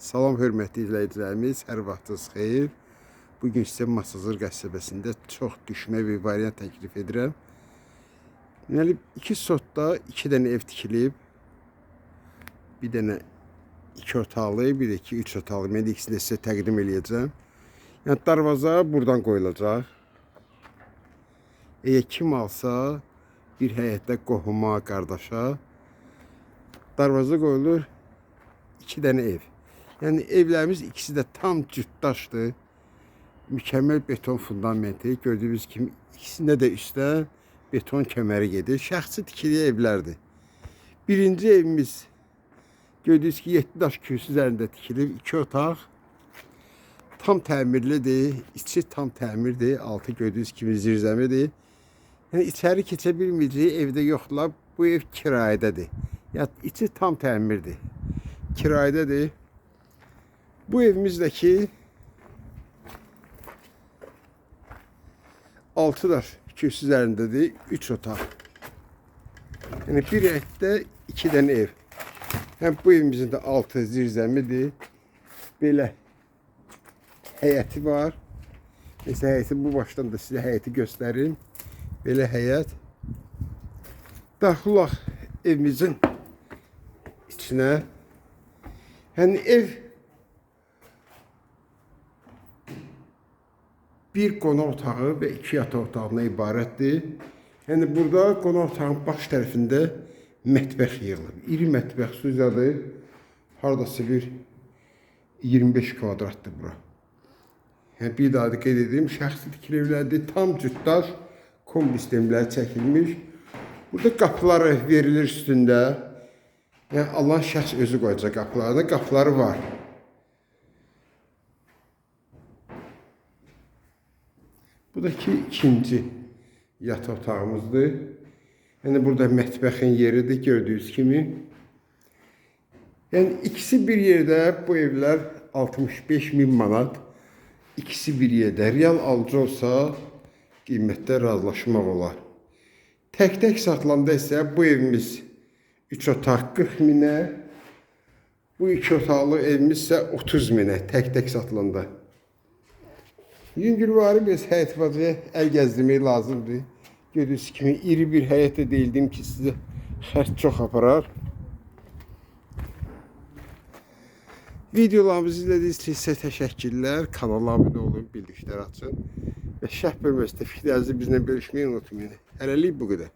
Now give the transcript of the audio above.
Salam hörmətli izləyicilərimiz, hər vaxtınız xeyir. Bu gün sizə Masazır qəsəbəsində çox düşmə bir variant təklif edirəm. Deməli, iki sotda iki dənə ev tikilib. Bir dənə iki otaqlı, bir də iki üç otaqlı. Mən ikisini də sizə təqdim eləyəcəm. Yəni darvaza buradan qoyulacaq. Əgər kim alsa, bir həyətdə qohuma, qardaşa darvaza qoyulur, iki dənə ev. Yəni evlərimiz ikisi də tam cütdaşdır. Mükəmməl beton fundamenti. Gördüyünüz kimi ikisində də üstə beton kəməri gedir. Şəxsi tikili evlərdir. Birinci evimiz gördüyünüz ki 7 daş kürsü üzərində tikilib, iki otaq. Tam təmirlidir. İçi tam təmirdir. Altı gördüyünüz kimi zirzəmidir. Yəni içəri keçə bilməyəcəyi evdə yoxdular. Bu ev kirayədədir. Ya içi tam təmirdir. Kirayədədir. Bu evimizdeki 6 daş kürsü üzərindedir. 3 otaq. Yəni bir həyətdə 2 dənə ev. Həm bu evimizin də altı zirzəmidir. Belə həyəti var. Mesela həyəti bu başdan da sizə həyəti göstərim. Belə həyət. Daxil olaq evimizin içinə. Yəni ev bir qonaq otağı və iki yataq otağına ibarətdir. Yəni burada qonaq otağının baş tərəfində mətbəx yığılıb. İri mətbəx süzadır. Hardasa bir 25 kvadratdır bura. Yəni bir daha da qeyd edim, şəxsi tikili evlərdir. Tam cütdaş kombi sistemləri çəkilmiş. Burada qapıları verilir üstündə. Yəni Allah şəxs özü qoyacaq qapılarına. Qapıları var. Bu da ki ikinci yataq otağımızdır. Yəni burada mətbəxin yeridir gördüyünüz kimi. Yəni ikisi bir yerdə bu evlər 65 min manat. İkisi bir yerdə real alıcı olsa qiymətdə razılaşmaq olar. Tək-tək satılanda isə bu evimiz 3 otaq 40 minə, bu 2 otaqlı evimiz isə 30 minə tək-tək satılanda. Yüngülvari biz həyət bacaya əl gəzdirmək lazımdır. Gördüyünüz kimi iri bir həyət də deyildim ki, sizə xərc çox aparar. Videolarımızı izlədiyiniz üçün sizə təşəkkürlər. Kanala abunə olun, bildirişlər açın. Və şərh bölməsində fikirlərinizi bizlə bölüşməyi unutmayın. Hələlik bu qədər.